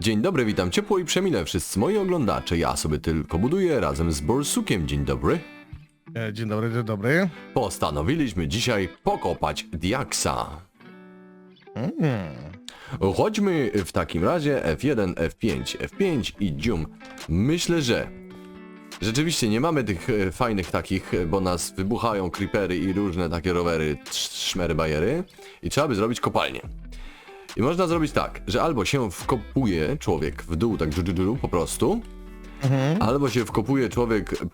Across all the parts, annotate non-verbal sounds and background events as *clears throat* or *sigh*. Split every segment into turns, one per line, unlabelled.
Dzień dobry, witam ciepło i przemile wszyscy moi oglądacze. Ja sobie tylko buduję razem z Borsukiem. Dzień dobry.
E, Dzień dobry, dzień dobry.
Postanowiliśmy dzisiaj pokopać Diaksa.
Mm.
Chodźmy w takim razie F1, F5, F5 i dzium. Myślę, że rzeczywiście nie mamy tych e, fajnych takich, e, bo nas wybuchają creepery i różne takie rowery, trz- szmery bajery i trzeba by zrobić kopalnię. I można zrobić tak, że albo się wkopuje człowiek w dół, tak dżu, dżu, dżu, po prostu,
Mhm.
albo się wkopuje człowiek e,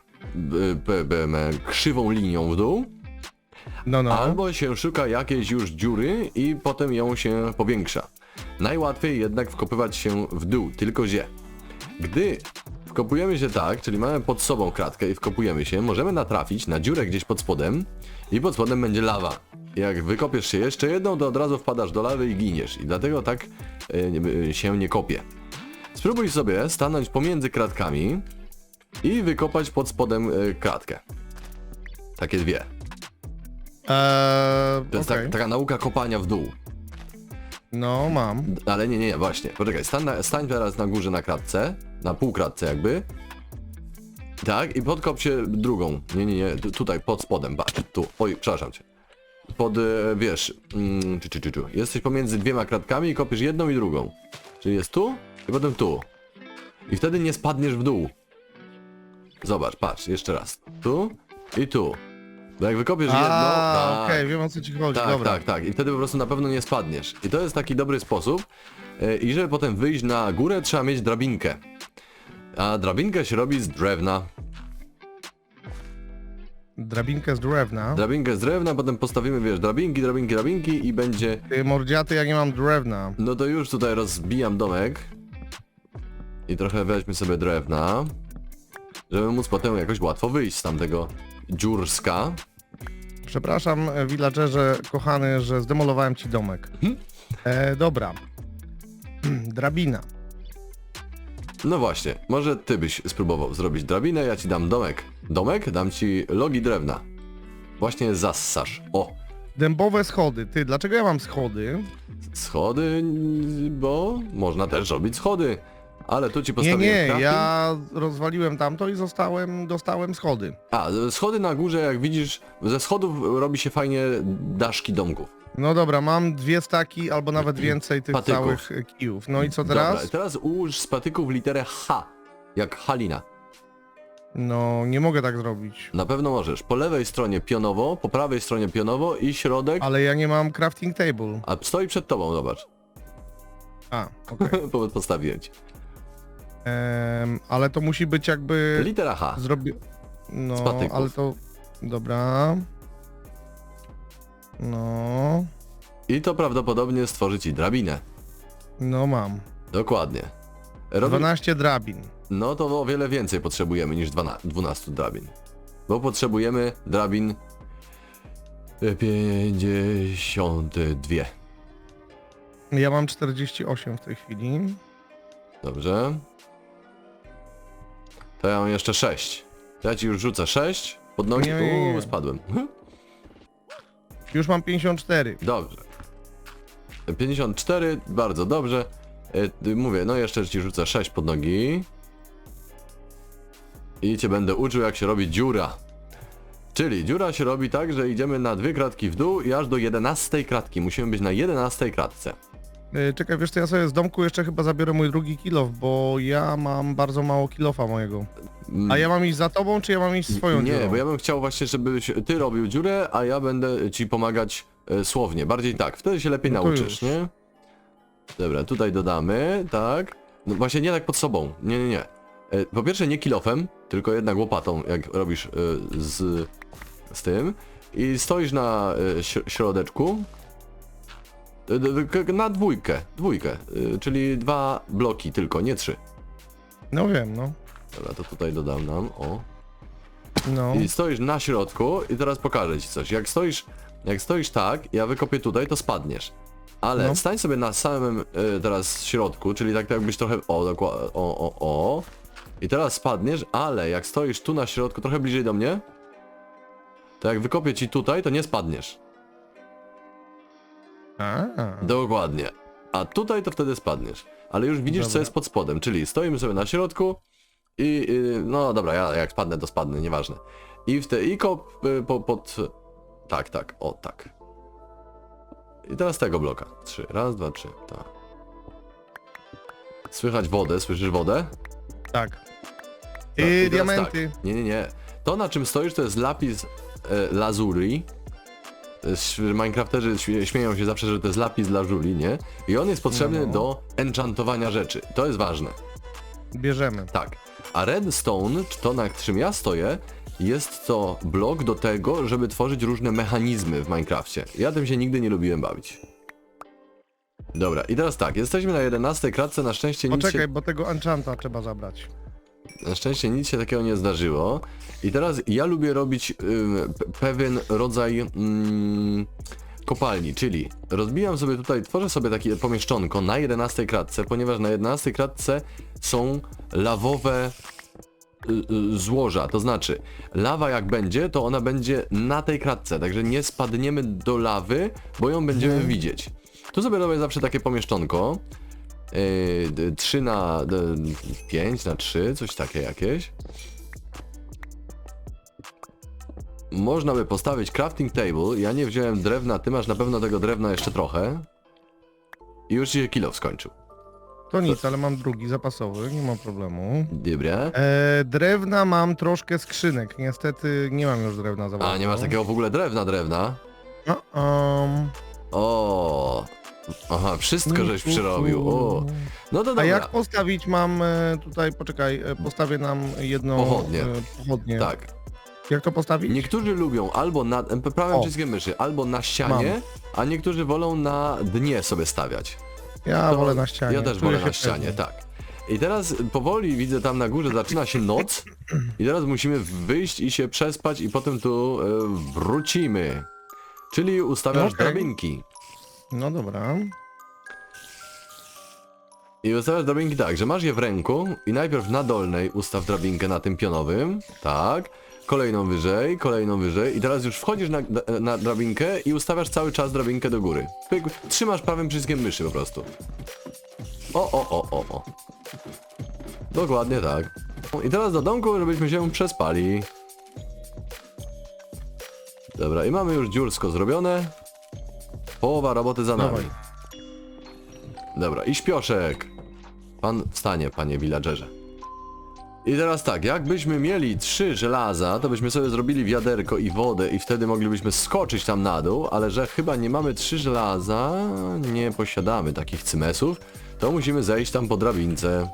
b, b, m, krzywą linią w dół,
No, no.
Albo się szuka jakiejś już dziury i potem ją się powiększa. Najłatwiej jednak wkopywać się w dół, tylko że gdy wkopujemy się tak, czyli mamy pod sobą kratkę i wkopujemy się, możemy natrafić na dziurę gdzieś pod spodem i pod spodem będzie lawa. Jak wykopiesz się jeszcze jedną, to od razu wpadasz do lawy i giniesz. I dlatego tak e, nie- się nie kopie. Spróbuj sobie stanąć pomiędzy kratkami i wykopać pod spodem e, kratkę. Takie dwie.
Eee,
To jest tak, taka nauka kopania w dół.
No, mam.
Ale nie, nie, nie, właśnie. Poczekaj, stań, na, stań teraz na górze na kratce, na półkratce jakby. Tak, i podkop się drugą. Nie, nie, nie, tu- tutaj, pod spodem, patrz, tu. Oj, przepraszam cię. Pod, e, wiesz, mm, czy, czy, czy, czy. Jesteś pomiędzy dwiema kratkami i kopiesz jedną i drugą. Czyli jest tu i potem tu. I wtedy nie spadniesz w dół. Zobacz, patrz, jeszcze raz. Tu i tu. Bo jak wykopiesz jedną,
A,
tak,
okej, wiem o co ci chodzi,
tak,
dobra.
tak, tak. I wtedy po prostu na pewno nie spadniesz. I to jest taki dobry sposób. E, I żeby potem wyjść na górę, trzeba mieć drabinkę. A drabinkę się robi z drewna.
Drabinkę z drewna.
Drabinkę z drewna, potem postawimy, wiesz, drabinki, drabinki, drabinki i będzie...
Ty mordziaty, ja nie mam drewna.
No to już tutaj rozbijam domek. I trochę weźmy sobie drewna. Żeby móc potem jakoś łatwo wyjść z tamtego dziurska.
Przepraszam, villagerze kochany, że zdemolowałem ci domek.
Hmm?
E, dobra. *clears throat* Drabina.
No właśnie, może ty byś spróbował zrobić drabinę, ja ci dam domek. Domek? Dam ci logi drewna. Właśnie zassasz. O,
Dębowe schody. Ty, dlaczego ja mam schody?
schody, bo można też robić schody. Ale tu ci
Nie,
postawiłem
nie,
crafting.
ja rozwaliłem tamto i zostałem, dostałem schody.
A, schody na górze, jak widzisz, ze schodów robi się fajnie daszki domków.
No dobra, mam dwie staki albo nawet więcej tych
Patyków.
całych e, kijów. No i co teraz?
Dobra, teraz ułóż z patyków literę H, jak Halina.
No, nie mogę tak zrobić.
Na pewno możesz. Po lewej stronie pionowo, po prawej stronie pionowo i środek,
Ale ja nie mam crafting table.
a stoi przed tobą, zobacz.
A, okej. *laughs*
Postawiłem ci.
Em, ale to musi być jakby
Litera H.
zrobi... No,
Z patyków.
ale to... Dobra. No,
I to prawdopodobnie stworzy ci drabinę.
no mam.
Dokładnie. Robi...
12 drabin.
No to o wiele więcej potrzebujemy niż 12, 12 drabin. Bo potrzebujemy drabin e, 52.
Ja mam 48 w tej chwili.
Dobrze. To ja mam jeszcze 6. To ja ci już rzucę 6. Pod nogi.
Nie, nie, nie.
Uuu, spadłem.
Już mam 54.
Dobrze. 54, bardzo dobrze. E, Mówię, no jeszcze ci rzucę 6 pod nogi. I cię będę uczył jak się robi dziura. Czyli dziura się robi tak, że idziemy na dwie kratki w dół i aż do 11 kratki. Musimy być na 11 kratce.
E, Czekaj, wiesz co, ja sobie z domku jeszcze chyba zabiorę mój drugi kilof, bo ja mam bardzo mało kilofa mojego. A ja mam iść za tobą, czy ja mam iść swoją
Nie,
dziurą?
bo ja bym chciał właśnie, żebyś ty robił dziurę, a ja będę ci pomagać e, słownie. Bardziej tak, wtedy się lepiej
No to
nauczysz,
już.
nie? Dobra, tutaj dodamy, tak. No właśnie nie tak pod sobą, nie, nie, nie. E, Po pierwsze nie kilofem, tylko jednak łopatą, jak robisz e, z, z tym. I stoisz na e, śr- środeczku. E, Na dwójkę, dwójkę, e, czyli dwa bloki tylko, nie trzy.
No wiem, no.
Dobra, to tutaj dodam nam, o.
No.
I stoisz na środku i teraz pokażę ci coś. Jak stoisz, jak stoisz tak, ja wykopię tutaj, to spadniesz. Ale
No.
stań sobie na samym y, teraz środku, czyli tak jakbyś trochę, o, dokła- o, o, o. I teraz spadniesz, ale jak stoisz tu na środku, trochę bliżej do mnie, to jak wykopię ci tutaj, to nie spadniesz.
A.
Dokładnie. A tutaj to wtedy spadniesz. ale już widzisz co
Dobra.
jest pod spodem, czyli stoimy sobie na środku i, y, no dobra, ja jak spadnę to spadnę, nieważne. I w te i kop y, po, pod... Tak, tak, o tak. I teraz tego bloka. Trzy, raz, dwa, trzy, tak. Słychać wodę, słyszysz wodę?
Tak.
Tak,
I
teraz
diamenty.
Tak. Nie, nie, nie. To na czym stoisz to jest lapis e, lazuli. Minecrafterzy śmie- śmieją się zawsze, że to jest lapis lazuli, nie? I on jest potrzebny
No.
do enchantowania rzeczy. To jest ważne.
Bierzemy.
Tak. A redstone, czy to na czym ja stoję, jest to blok do tego, żeby tworzyć różne mechanizmy w Minecrafcie. Ja tym się nigdy nie lubiłem bawić. Dobra, i teraz tak, jesteśmy na 11 kratce, na szczęście nic się...
Poczekaj, bo tego enchanta trzeba zabrać.
Na szczęście nic się takiego nie zdarzyło. I teraz ja lubię robić pe- pewien rodzaj ym, kopalni, czyli rozbijam sobie tutaj, tworzę sobie takie pomieszczonko na 11 kratce, ponieważ na 11 kratce są lawowe y, y, złoża, to znaczy lawa jak będzie, to ona będzie na tej kratce, także nie spadniemy do lawy, bo ją będziemy
Mhm.
widzieć. Tu sobie robię zawsze takie pomieszczonko, Yy, 3 na 5 na 3, coś takie jakieś. Można by postawić crafting table. Ja nie wziąłem drewna, ty masz na pewno tego drewna jeszcze trochę. I już ci się kilo skończył.
To nic, ale mam drugi zapasowy, nie ma problemu.
Dobra.
E, drewna mam troszkę skrzynek. Niestety nie mam już drewna za
A,
bardzo.
nie masz takiego w ogóle drewna, drewna?
No, um,
O, Aha, wszystko żeś przyrobił. O. No to
A
dobra.
jak postawić mam e, tutaj, poczekaj, e, postawię nam jedną
Pochodnię.
e, pochodnię.
Tak.
Jak to postawić?
Niektórzy lubią albo na prawym
O.
przyciskiem myszy, albo na ścianie, a niektórzy wolą na dnie sobie stawiać.
Ja
To
wolę na ścianie.
Ja też
Czuję
wolę
się
na ścianie,
pewnie.
tak. I teraz powoli widzę tam na górze zaczyna się noc *clears throat* i teraz musimy wyjść i się przespać i potem tu e, wrócimy. Czyli ustawiasz
Okej.
drabinki.
No dobra.
I ustawiasz drabinki tak, że masz je w ręku i najpierw na dolnej ustaw drabinkę na tym pionowym, tak, kolejną wyżej, kolejną wyżej i teraz już wchodzisz na, na drabinkę i ustawiasz cały czas drabinkę do góry. Pyk, trzymasz prawym przyciskiem myszy po prostu. O, o, o, o, o. Dokładnie tak. I teraz do domku, żebyśmy się przespali. Dobra, i mamy już dziursko zrobione. Połowa roboty za nami.
Dawaj.
Dobra, i śpioszek. Pan wstanie, panie villagerze. I teraz tak, jakbyśmy mieli trzy żelaza, to byśmy sobie zrobili wiaderko i wodę i wtedy moglibyśmy skoczyć tam na dół, ale że chyba nie mamy trzy żelaza, nie posiadamy takich cymesów, to musimy zejść tam po drabince.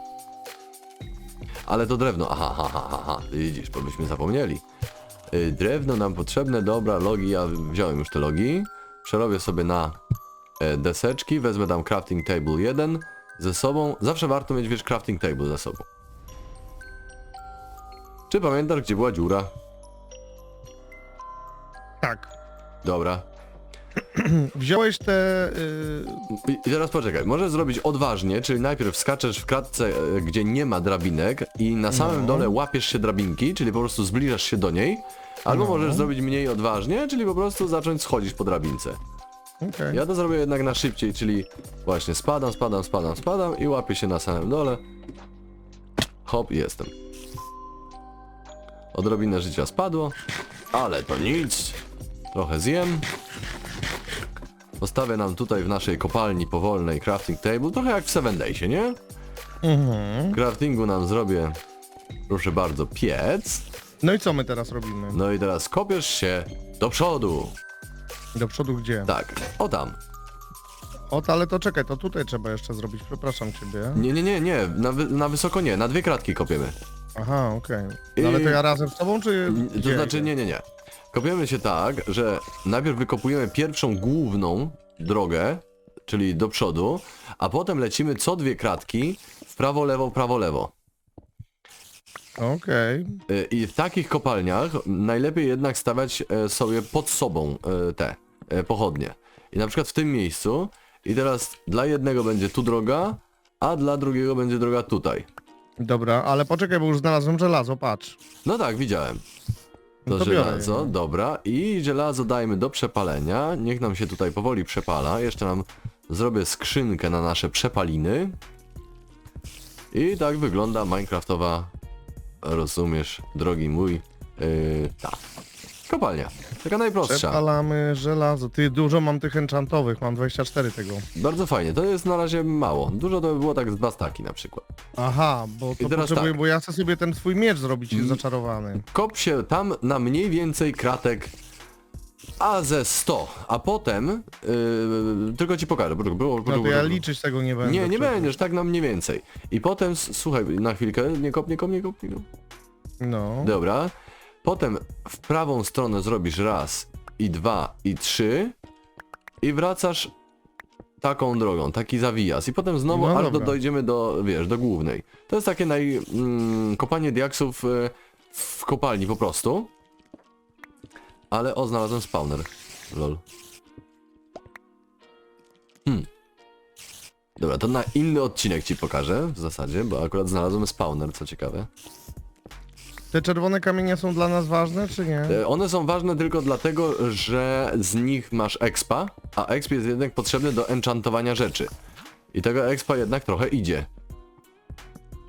Ale to drewno, aha, aha, aha, aha, widzisz, bo byśmy zapomnieli. Y, Drewno nam potrzebne, dobra, logi, ja wziąłem już te logi. Przerobię sobie na e, deseczki, wezmę tam crafting table 1 ze sobą. Zawsze warto mieć, wiesz, crafting table ze sobą. Czy pamiętasz, gdzie była dziura?
Tak.
Dobra. *clears throat*
Wziąłeś te... Y,
I teraz poczekaj, możesz zrobić odważnie, czyli najpierw skaczesz w kratce, e, gdzie nie ma drabinek i na samym
No.
dole łapiesz się drabinki, czyli po prostu zbliżasz się do niej, albo
No.
możesz zrobić mniej odważnie, czyli po prostu zacząć schodzić po drabince.
Okej.
Ja to zrobię jednak na szybciej, czyli właśnie spadam, spadam, spadam, spadam i łapię się na samym dole. Hop, i jestem. Odrobinę życia spadło, ale to nic. Trochę zjem. Postawię nam tutaj w naszej kopalni powolnej crafting table, trochę jak w Seven Daysie, nie?
Mhm.
W craftingu nam zrobię, proszę bardzo, piec.
No i co my teraz robimy?
No i teraz kopiesz się do przodu.
Do przodu gdzie?
Tak, o tam.
O, ale to czekaj, to tutaj trzeba jeszcze zrobić, przepraszam ciebie.
Nie, nie, nie, nie, na, wy, na wysoko nie, na dwie kratki kopiemy.
Aha, okej. No ale to ja razem z tobą, czy...
To
gdzie?
znaczy, nie, nie, nie. Kopiemy się tak, że najpierw wykopujemy pierwszą główną drogę, czyli do przodu, a potem lecimy co dwie kratki w prawo, lewo, prawo, lewo.
Okej.
Y, I w takich kopalniach najlepiej jednak stawiać e, sobie pod sobą e, te e, pochodnie. I na przykład w tym miejscu i teraz dla jednego będzie tu droga, a dla drugiego będzie droga tutaj.
Dobra, ale poczekaj, bo już znalazłem żelazo, patrz.
No tak, widziałem. To,
to biorę
żelazo,
je.
dobra. I żelazo dajmy do przepalenia. Niech nam się tutaj powoli przepala. Jeszcze nam zrobię skrzynkę na nasze przepaliny. I tak wygląda Minecraftowa, rozumiesz, drogi mój, yy, ta, kopalnia. Taka najprostsza.
Przepalamy żelazo. Ty, dużo mam tych enchantowych, mam 24 tego.
Bardzo fajnie, to jest na razie mało. Dużo to by było tak z dwa staki na przykład.
Aha, bo to
teraz
potrzebuję,
tak.
bo ja chcę sobie ten twój miecz zrobić
Mm.
zaczarowany.
Kop się tam na mniej więcej kratek a ze 100, a potem, yy, tylko ci pokażę, było, było,
No to ja liczyć tego nie będę.
Nie, nie
przecież.
będziesz, tak na mniej więcej. I potem, s- słuchaj, na chwilkę, nie kop, nie kop, nie kop, nie kop.
No.
Dobra. Potem w prawą stronę zrobisz raz i dwa i trzy i wracasz taką drogą, taki zawijas i potem znowu
No
aż do,
dobra.
dojdziemy do, wiesz, do głównej. To jest takie naj... Mm, kopanie diaksów y, w kopalni po prostu. Ale o, znalazłem spawner. Lol. Hmm. Dobra, to na inny odcinek ci pokażę w zasadzie, bo akurat znalazłem spawner, co ciekawe.
Te czerwone kamienie są dla nas ważne, czy nie?
E, One są ważne tylko dlatego, że z nich masz expa, a exp jest jednak potrzebny do enchantowania rzeczy. I tego expa jednak trochę idzie.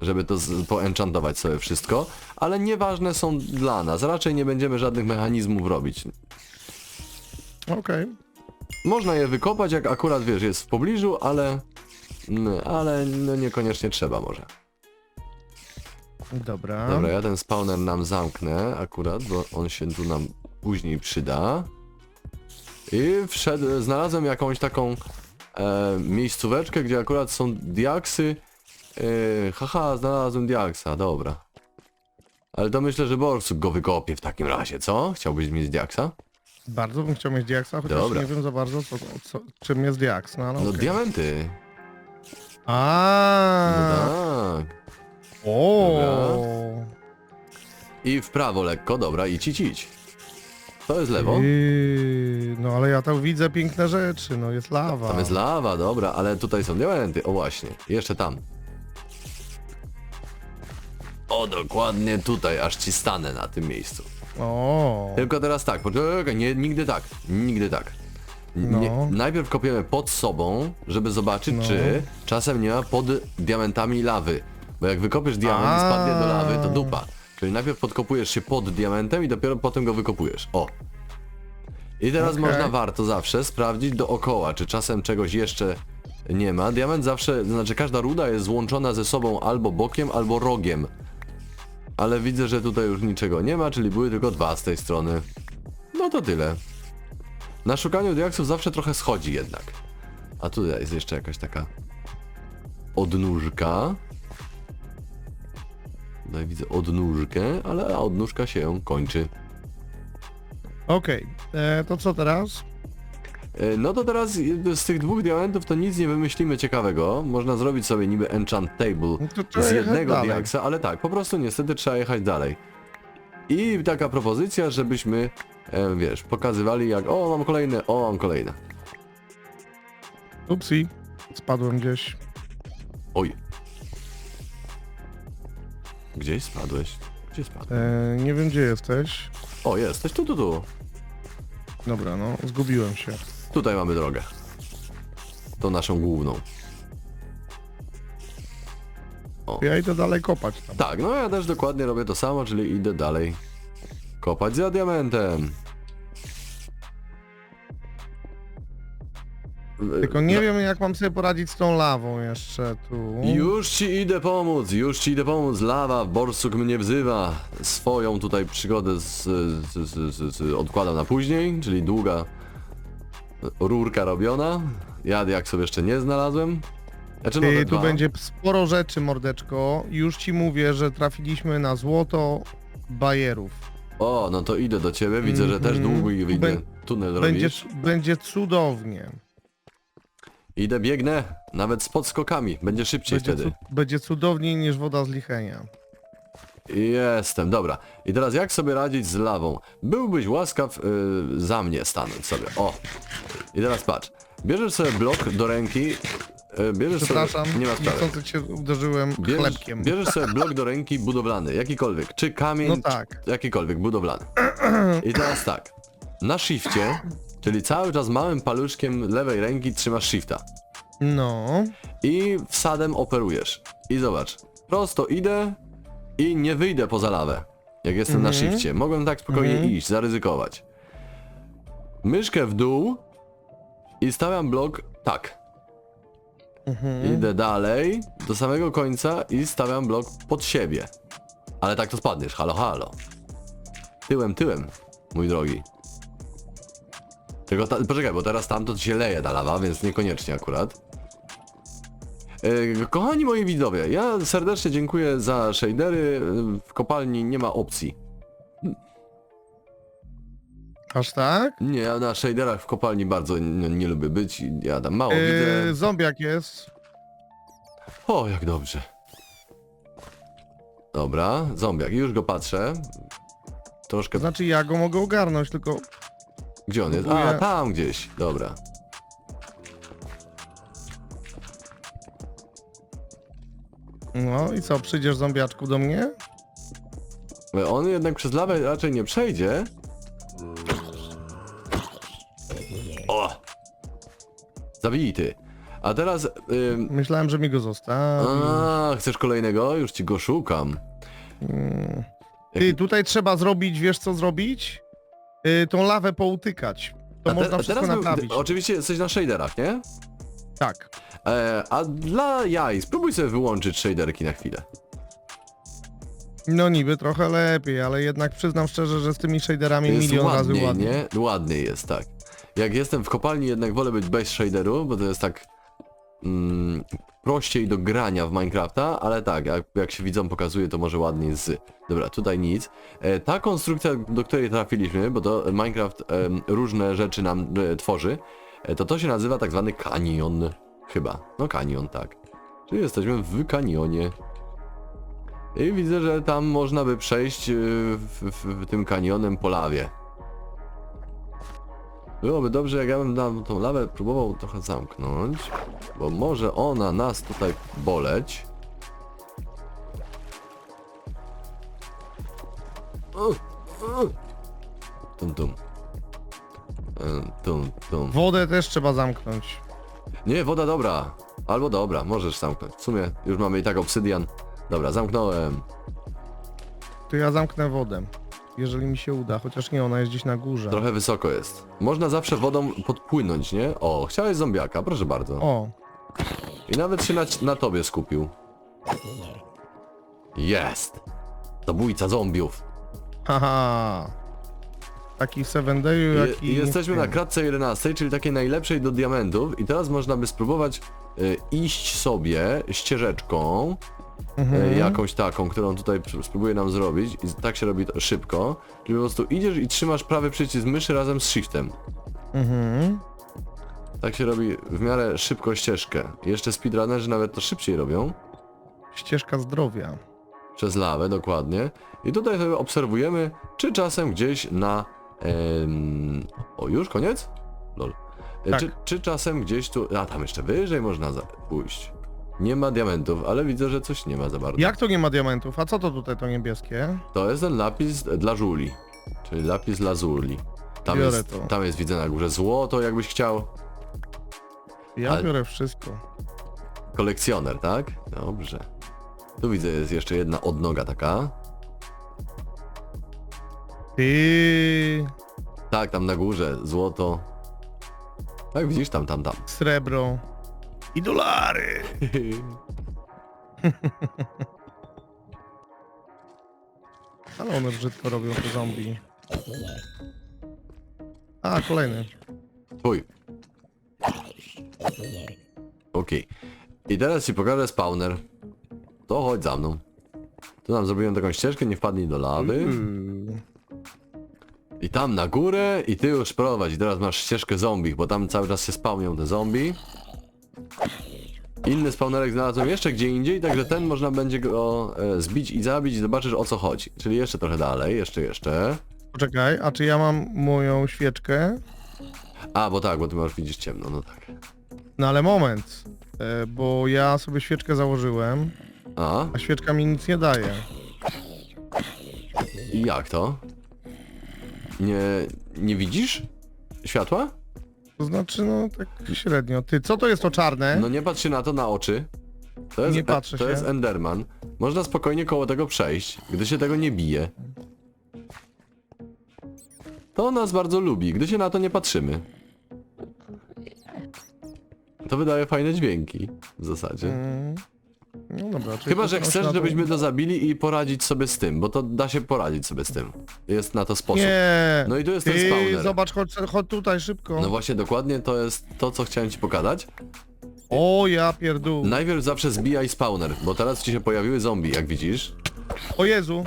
Żeby to z- poenchantować sobie wszystko, ale nieważne są dla nas. Raczej nie będziemy żadnych mechanizmów robić.
Okej.
Można je wykopać, jak akurat wiesz, jest w pobliżu, ale... mm, Ale no niekoniecznie trzeba może.
Dobra.
Dobra, ja ten spawner nam zamknę akurat, bo on się tu nam później przyda. I wszedł, znalazłem jakąś taką e, miejscóweczkę, gdzie akurat są diaksy. E, haha, znalazłem diaksa, dobra. Ale to myślę, że Borsuk go wykopie w takim razie, co? Chciałbyś mieć diaksa?
Bardzo bym chciał mieć diaksa, chociaż
Dobra.
nie wiem za bardzo co, co, czym jest diaks. No, ale
No
okej.
diamenty.
A.
No tak.
O.
I w prawo lekko, dobra, idź, idź, idź. To jest lewo.
Yy, no ale ja tam widzę piękne rzeczy, no jest lawa.
Tam jest lawa, dobra, ale tutaj są diamenty. O właśnie, jeszcze tam. O, dokładnie tutaj, aż ci stanę na tym miejscu.
O.
Tylko teraz tak, poczekaj, nie, nigdy tak, nigdy tak. Nie,
No.
najpierw kopiemy pod sobą, żeby zobaczyć,
No.
czy czasem nie ma pod diamentami lawy. Bo jak wykopiesz diament i spadnie do lawy, to dupa. Czyli najpierw podkopujesz się pod diamentem i dopiero potem go wykopujesz. O. I teraz
Okej.
można warto zawsze sprawdzić dookoła, czy czasem czegoś jeszcze nie ma. Diament zawsze, znaczy każda ruda jest złączona ze sobą albo bokiem, albo rogiem. Ale widzę, że tutaj już niczego nie ma, czyli były tylko dwa z tej strony. No to tyle. Na szukaniu diaksów zawsze trochę schodzi jednak. A tutaj jest jeszcze jakaś taka odnóżka. Tutaj widzę odnóżkę, ale odnóżka się kończy.
Okej, e, to co teraz?
E, No to teraz e, z tych dwóch diamentów to nic nie wymyślimy ciekawego. Można zrobić sobie niby enchant table
No to trzeba
z
jechać
jednego
dalej.
diaksa, ale tak, po prostu niestety trzeba jechać dalej. I taka propozycja, żebyśmy, e, wiesz, pokazywali jak, o mam kolejne, o mam kolejne.
Upsi, spadłem gdzieś.
Oj. Gdzieś spadłeś? Gdzie spadłeś?
E, nie wiem gdzie jesteś.
O, jesteś tu, tu, tu.
Dobra, no, zgubiłem się.
Tutaj mamy drogę. To naszą główną.
Ja idę dalej kopać tam.
Tak, no ja też dokładnie robię to samo, czyli idę dalej kopać za diamentem.
Tylko nie wiem jak mam sobie poradzić z tą lawą jeszcze tu.
Już ci idę pomóc, już ci idę pomóc. Lawa, Borsuk mnie wzywa. Swoją tutaj przygodę z, z, z, z, z, odkładam na później, czyli długa rurka robiona. Ja jak sobie jeszcze nie znalazłem. Znaczy, no,
Ty, tu
dwa.
będzie sporo rzeczy, mordeczko. Już ci mówię, że trafiliśmy na złoto bajerów.
O, no to idę do ciebie, widzę, że też
Mhm.
długi
Bę-
tunel
Będzie,
robisz.
będzie cudownie.
Idę, biegnę, nawet z podskokami, będzie szybciej
Będzie,
wtedy.
cu- będzie cudowniej niż woda z lichenia.
Jestem, dobra. I teraz jak sobie radzić z lawą? Byłbyś łaskaw y, za mnie stanąć sobie. O. I teraz patrz. Bierzesz sobie blok do ręki. Y, bierzesz
Przepraszam,
sobie. Nie ma sprawy.
niechcący cię uderzyłem
Bierzesz,
chlebkiem.
bierzesz sobie blok do ręki budowlany, jakikolwiek. Czy kamień,
No tak.
czy jakikolwiek budowlany. I teraz tak. Na shifcie, czyli cały czas małym paluszkiem lewej ręki trzymasz shifta.
No,
i wsadem operujesz. I zobacz, prosto idę i nie wyjdę poza lawę. Jak jestem na
Mhm.
shifcie. Mogłem tak spokojnie
Mhm.
iść, zaryzykować. Myszkę w dół i stawiam blok tak.
Mhm.
Idę dalej do samego końca i stawiam blok pod siebie. Ale tak to spadniesz, halo halo. Tyłem, tyłem, mój drogi. Tylko ta, poczekaj, bo teraz tamto się leje ta lawa, więc niekoniecznie akurat. E, kochani moi widzowie, ja serdecznie dziękuję za shadery. W kopalni nie ma opcji.
Aż tak?
Nie, ja na shaderach w kopalni bardzo nie, nie lubię być. Ja tam mało widzę.
Yy, zombiak jest.
O, jak dobrze. Dobra, zombiak, już go patrzę. Troszkę...
Znaczy ja go mogę ogarnąć, tylko
Gdzie on jest? A,
próbuję-
tam gdzieś. Dobra.
no i co, przyjdziesz zombiaczku do mnie?
On jednak przez lawę raczej nie przejdzie. O! Zabity. A teraz... Ym...
Myślałem, że mi go zostawi.
A, chcesz kolejnego? Już ci go szukam.
Mm. Ty, tutaj trzeba zrobić, wiesz co zrobić? Yy, tą lawę poutykać. To
A te-
można
a
wszystko
był-
naprawić.
Oczywiście jesteś na shaderach, nie?
Tak.
E, a dla jaj, spróbuj sobie wyłączyć shaderki na chwilę.
No niby trochę lepiej, ale jednak przyznam szczerze, że z tymi shaderami
Jest
milion razy
ładniej,
ładniej.
nie? Ładniej jest, tak. Jak jestem w kopalni, jednak wolę być bez shaderu, bo to jest tak mm, prościej do grania w Minecrafta, ale tak, jak, jak się widzom pokazuje, to może ładniej z... Dobra, tutaj nic. E, ta konstrukcja, do której trafiliśmy, bo to Minecraft em, różne rzeczy nam e, tworzy, e, to to się nazywa tak zwany kanion. Chyba. No kanion, tak. Czyli jesteśmy w kanionie. I widzę, że tam można by przejść e, w, w, w tym kanionem po lawie. Byłoby dobrze, jak ja bym nam tą lawę próbował trochę zamknąć, bo może ona nas tutaj boleć. Tum tum. E, Tum tum.
Wodę też trzeba zamknąć.
Nie, woda dobra. Albo dobra, możesz zamknąć. W sumie już mamy i tak obsydian. Dobra, zamknąłem.
To ja zamknę wodę. Jeżeli mi się uda, chociaż nie, ona jest gdzieś na górze.
Trochę wysoko jest. Można zawsze wodą podpłynąć, nie? O, chciałeś zombiaka, proszę bardzo.
O,
I nawet się na, na tobie skupił. Jest! Zabójca zombiów.
haha. Taki Seven Dayu,
Je,
jaki...
jesteśmy na kratce 11, czyli takiej najlepszej do diamentów i teraz można by spróbować y, iść sobie ścieżeczką,
Mhm.
y, jakąś taką, którą tutaj pr- spróbuję nam zrobić i tak się robi to szybko, czyli po prostu idziesz i trzymasz prawy przycisk myszy razem z shiftem.
Mhm.
Tak się robi w miarę szybko ścieżkę. Jeszcze speedrunnerzy nawet to szybciej robią.
Ścieżka zdrowia.
przez lawę, dokładnie. I tutaj sobie obserwujemy, czy czasem gdzieś na... Em, o, już koniec? Lol. E,
Tak.
Czy, czy czasem gdzieś tu... A, tam jeszcze wyżej można pójść. Nie ma diamentów, ale widzę, że coś nie ma za bardzo.
Jak to nie ma diamentów? A co to tutaj to niebieskie?
To jest ten lapis dla żuli. Czyli lapis lazuli. Tam
Biorę
jest,
to.
tam jest, widzę na górze złoto, jakbyś chciał.
Ja
Ale-
biorę wszystko.
Kolekcjoner, tak? Dobrze. Tu widzę, jest jeszcze jedna odnoga taka.
Ty,
Tak, tam na górze, złoto. Tak, widzisz, tam, tam, tam.
srebro i dolary. *laughs* Ale one brzydko robią te zombie. A, kolejny.
Twój. Okej. I teraz ci pokażę spawner. To chodź za mną. Tu nam zrobiłem taką ścieżkę, nie wpadnij do lawy.
Uuu.
I tam na górę i ty już prowadź. I teraz masz ścieżkę zombie, bo tam cały czas się spawnią te zombie. Inny spawnerek znalazłem jeszcze gdzie indziej, także ten można będzie go e, zbić i zabić i zobaczysz o co chodzi. Czyli jeszcze trochę dalej, jeszcze, jeszcze.
Poczekaj, a czy ja mam moją świeczkę?
A, bo tak, bo ty masz widzisz ciemno, no tak.
No ale moment, e, bo ja sobie świeczkę założyłem,
A,
a świeczka mi nic nie daje.
i jak to? Nie, nie widzisz światła?
To znaczy, no tak średnio. Ty, co to jest to czarne?
No nie patrz się na to na oczy. To jest,
Nie patrzę
to
się.
jest Enderman. Można spokojnie koło tego przejść, gdy się tego nie bije. To nas bardzo lubi, gdy się na to nie patrzymy. To wydaje fajne dźwięki w zasadzie.
Mm. No dobra, czyli
Chyba,
to
że
się
chcesz,
na to-
żebyśmy to zabili i poradzić sobie z tym, bo to da się poradzić sobie z tym. Jest na to sposób.
Nie!
No i tu jest ten
Ty,
spawner.
zobacz, chodź, chodź tutaj szybko.
No właśnie, dokładnie to jest to, co chciałem ci pokazać.
O, ja pierdół.
Najpierw zawsze zbijaj spawner, bo teraz ci się pojawiły zombie, jak widzisz.
O Jezu.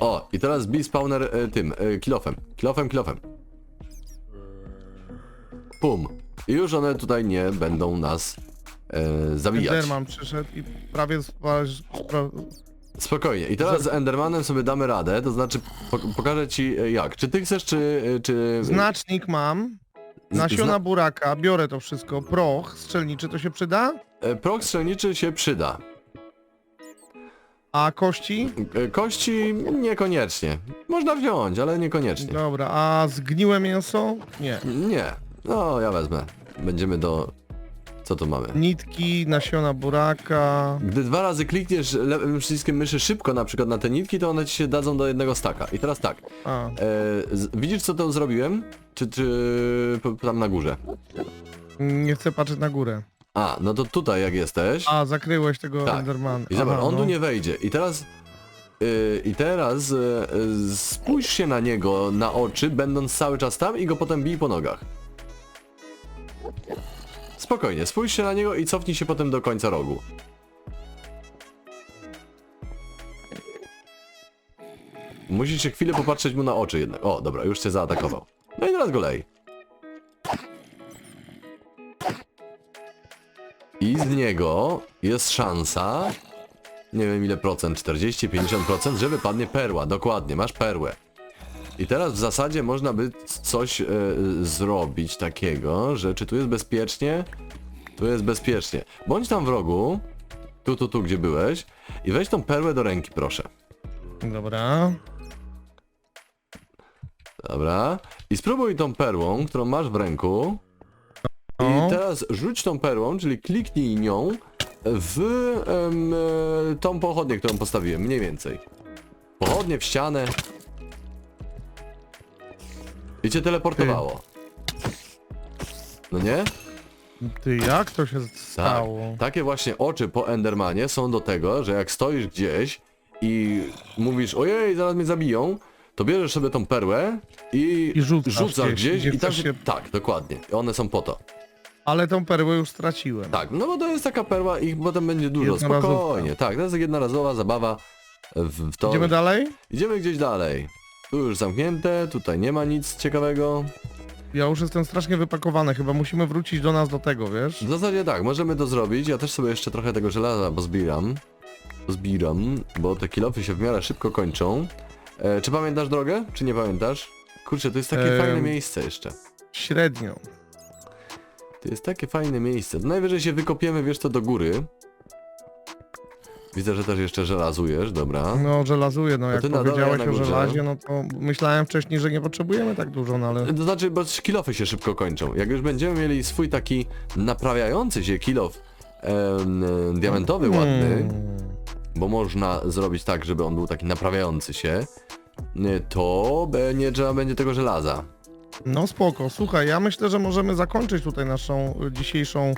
O, i teraz bij spawner e, tym, e, kilofem. Kilofem, kilofem. Pum. I już one tutaj nie będą nas e, zabijać.
Enderman przyszedł i prawie spra...
Spokojnie. I teraz z Endermanem sobie damy radę, to znaczy po, pokażę ci e, jak. Czy ty chcesz, czy... e, czy...
Znacznik mam. Nasiona
zna-
buraka, biorę to wszystko. Proch strzelniczy, to się przyda?
E, Proch strzelniczy się przyda.
A kości?
E, Kości niekoniecznie. Można wziąć, ale niekoniecznie.
Dobra, a zgniłe mięso? Nie.
Nie. No, ja wezmę. Będziemy do... Co tu mamy?
Nitki, nasiona buraka.
Gdy dwa razy klikniesz lewym przyciskiem myszy szybko na przykład na te nitki, to one ci się dadzą do jednego staka. I teraz tak.
A,
E, z, widzisz co to zrobiłem? Czy, czy p- tam na górze?
nie chcę patrzeć na górę.
A, no to tutaj jak jesteś.
A, zakryłeś tego
Tak.
Endermana.
I zobacz,
Aha,
on
no.
tu nie wejdzie. I teraz... Yy, I teraz yy, spójrz się na niego na oczy, będąc cały czas tam i go potem bij po nogach. Spokojnie, spójrz się na niego i cofnij się potem do końca rogu. Musisz się chwilę popatrzeć mu na oczy jednak. O, dobra, już cię zaatakował. No i teraz go lej. I z niego jest szansa, nie wiem ile procent, 40, 50%, że wypadnie perła, dokładnie, masz perłę. I teraz w zasadzie można by coś e, zrobić takiego, że czy tu jest bezpiecznie? Tu jest bezpiecznie. Bądź tam w rogu, tu, tu, tu, gdzie byłeś i weź tą perłę do ręki, proszę.
Dobra.
Dobra. I spróbuj tą perłą, którą masz w ręku.
No.
I teraz rzuć tą perłą, czyli kliknij nią w em, e, tą pochodnię, którą postawiłem, mniej więcej. Pochodnie w ścianę. I cię teleportowało. No nie?
Ty, jak to się
Tak.
stało?
Takie właśnie oczy po Endermanie są do tego, że jak stoisz gdzieś i mówisz, ojej, zaraz mnie zabiją, to bierzesz sobie tą perłę i,
I rzucasz gdzieś,
gdzieś
gdzie
i
chcesz
się... Tak, dokładnie. One są po to.
Ale tą perłę już straciłem.
Tak, no bo to jest taka perła i potem będzie dużo.
Jednorazówka.
Spokojnie, tak, to jest jednorazowa zabawa w, w to.
Idziemy dalej?
Idziemy gdzieś dalej. Tu już zamknięte, tutaj nie ma nic ciekawego.
Ja już jestem strasznie wypakowany, chyba musimy wrócić do nas do tego, wiesz?
W zasadzie tak, możemy to zrobić. Ja też sobie jeszcze trochę tego żelaza pozbieram. Pozbieram, bo te kilofy się w miarę szybko kończą. E, czy pamiętasz drogę, czy nie pamiętasz? Kurczę, to jest takie
Em.
fajne miejsce jeszcze.
Średnio.
To jest takie fajne miejsce. Najwyżej się wykopiemy, wiesz co, do góry. Widzę, że też jeszcze żelazujesz, dobra.
No, żelazuję, no jak
ty na dole,
powiedziałeś
na
o
górze.
żelazie, no to myślałem wcześniej, że nie potrzebujemy tak dużo, no ale...
To znaczy, bo kilofy się szybko kończą. Jak już będziemy mieli swój taki naprawiający się kilof em, e, diamentowy, ładny,
Hmm.
bo można zrobić tak, żeby on był taki naprawiający się, to be- nie trzeba będzie tego żelaza.
No spoko, słuchaj, ja myślę, że możemy zakończyć tutaj naszą y, dzisiejszą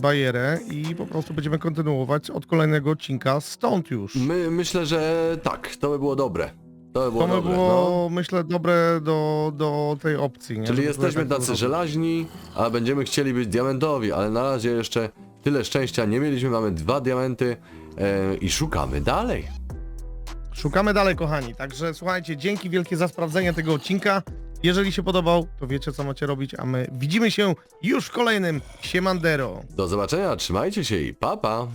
bajerę i po prostu będziemy kontynuować od kolejnego odcinka stąd już.
My, myślę, że tak, to by było dobre. To by było
To by
dobre,
było,
no.
myślę, dobre do, do tej opcji, nie?
Czyli
Żeby
jesteśmy
tak
tacy
dobre.
żelaźni, a będziemy chcieli być diamentowi, ale na razie jeszcze tyle szczęścia nie mieliśmy, mamy dwa diamenty e, i szukamy dalej.
Szukamy dalej, kochani. Także słuchajcie, dzięki wielkie za sprawdzenie tego odcinka. Jeżeli się podobał, to wiecie co macie robić, a my widzimy się już w kolejnym Siemandero.
Do zobaczenia, trzymajcie się i pa pa!